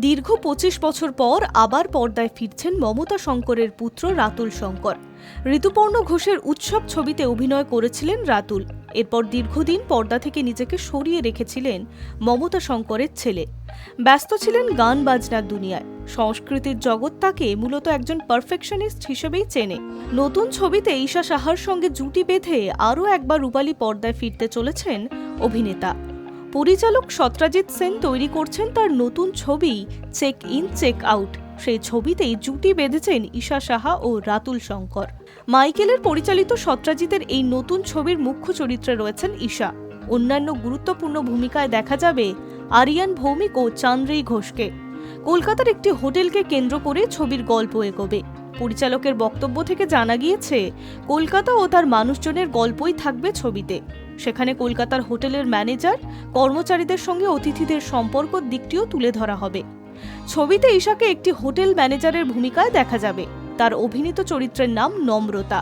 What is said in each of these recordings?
দীর্ঘ পঁচিশ বছর পর আবার পর্দায় ফিরছেন মমতা শঙ্করের পুত্র রাতুল শঙ্কর। ঋতুপর্ণ ঘোষের উৎসব ছবিতে অভিনয় করেছিলেন রাতুল। এরপর দীর্ঘদিন পর্দা থেকে নিজেকে সরিয়ে রেখেছিলেন মমতা শঙ্করের ছেলে। ব্যস্ত ছিলেন গান বাজনার দুনিয়ায়। সংস্কৃতির জগৎ তাকে মূলত একজন পারফেকশনিস্ট হিসেবেই চেনে। নতুন ছবিতে ঈশা সাহার সঙ্গে জুটি বেঁধে আরও একবার রূপালী পর্দায় ফিরতে চলেছেন অভিনেতা। পরিচালক সত্রাজিৎ সেন তৈরি করছেন তার নতুন ছবি চেক ইন চেক আউট সেই ছবিতেই জুটি বেঁধেছেন ঈশা সাহা ও রাতুল শঙ্কর। মাইকেলের পরিচালিত সত্রাজিতের এই নতুন ছবির মুখ্য চরিত্রে রয়েছেন ঈশা। অন্যান্য গুরুত্বপূর্ণ ভূমিকায় দেখা যাবে আরিয়ান ভৌমিক ও চান্দ্রেই ঘোষকে। কলকাতার একটি হোটেলকে কেন্দ্র করে ছবির গল্প এগোবে। পরিচালকের বক্তব্য থেকে জানা গিয়েছে, কলকাতা ও তার মানুষজনের গল্পই থাকবে ছবিতে। সেখানে কলকাতার হোটেলের ম্যানেজার, কর্মচারীদের সঙ্গে অতিথিদের সম্পর্ক দিকটিও তুলে ধরা হবে। ছবিতে ঈশাকে একটি হোটেল ম্যানেজারের ভূমিকায় দেখা যাবে। তার অভিনীত চরিত্রের নাম নম্রতা।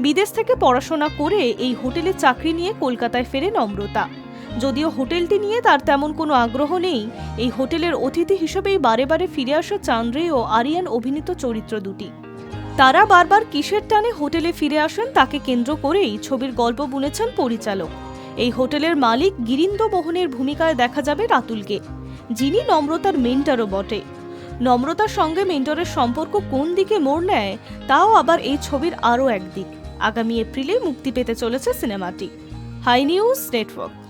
বিদেশ থেকে পড়াশোনা করে এই হোটেলে চাকরি নিয়ে কলকাতায় ফেরে নম্রতা। যদিও হোটেলটি নিয়ে তার তেমন কোনো আগ্রহ নেই, এই হোটেলের অতিথি হিসেবেই বারে বারে ফিরে আসে চান্দ্রে ও আরিয়ান অভিনীত চরিত্র দুটি। তারা বারবার কিসের টানে হোটেলে ফিরে আসেন, তাকে কেন্দ্র করেই ছবির গল্প বুনেছেন পরিচালক। এই হোটেলের মালিক গিরিন্দ মোহনের ভূমিকায় দেখা যাবে রাতুলকে, যিনি নম্রতার মেন্টারও বটে। নম্রতার সঙ্গে মেন্টরের সম্পর্ক কোন দিকে মোড় নেয়, তাও আবার এই ছবির আরও একদিক। আগামী এপ্রিলে মুক্তি পেতে চলেছে সিনেমাটি। High news network.